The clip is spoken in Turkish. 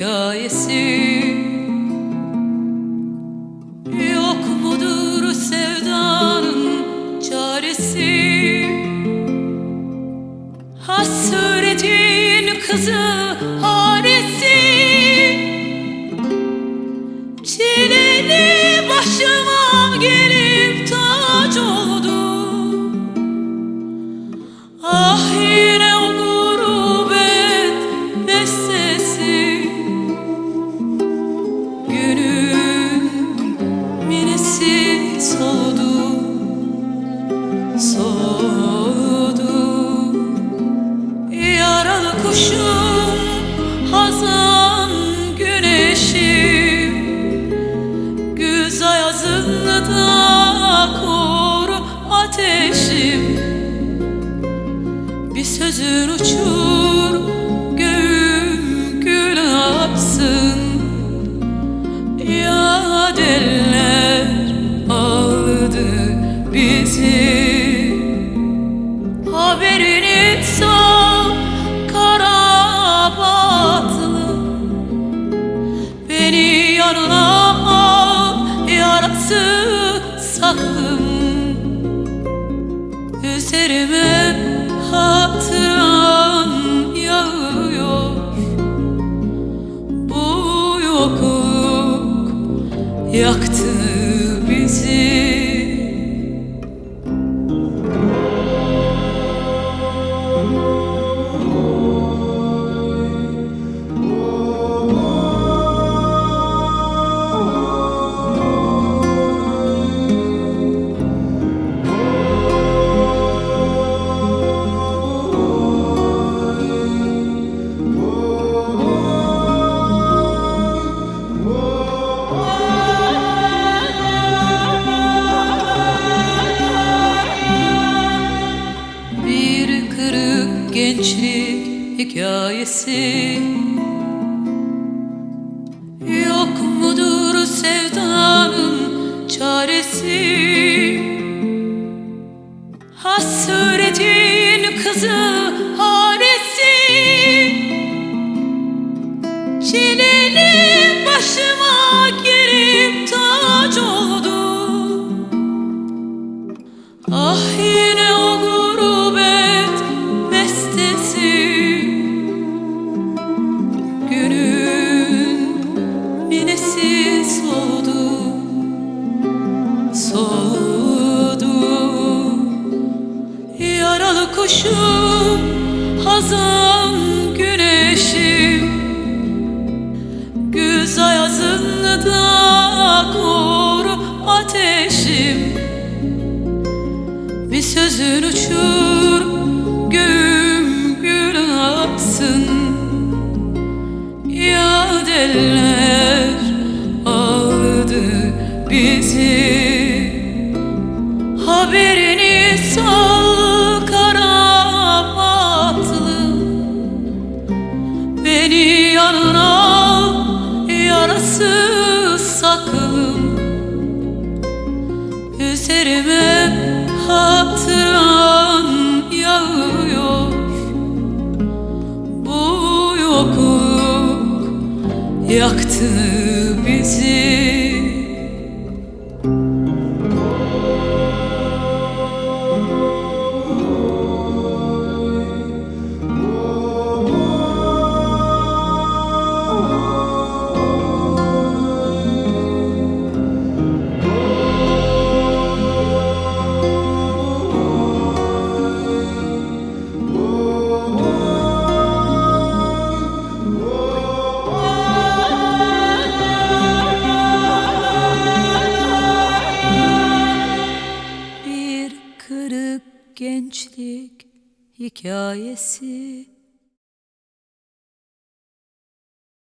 hikayesi. Yok mudur sevdanın çaresi? Hasretin kızı kuşum Hazan güneşim Güz ayazında koru ateşim bir sözün uçur göğüm gül yapsın Ya deller aldı bizi. Haberini sal yarası saklım Üzerime hatıran yağıyor. Bu yokluk yaktı hikayesi. Yok mudur sevdanın çaresi Kuşum Hazan güneşim Güz ayazında koru ateşim bir sözün uçur göğüm gül aksın Ya deller yokluk yaktı bizi gençlik hikayesi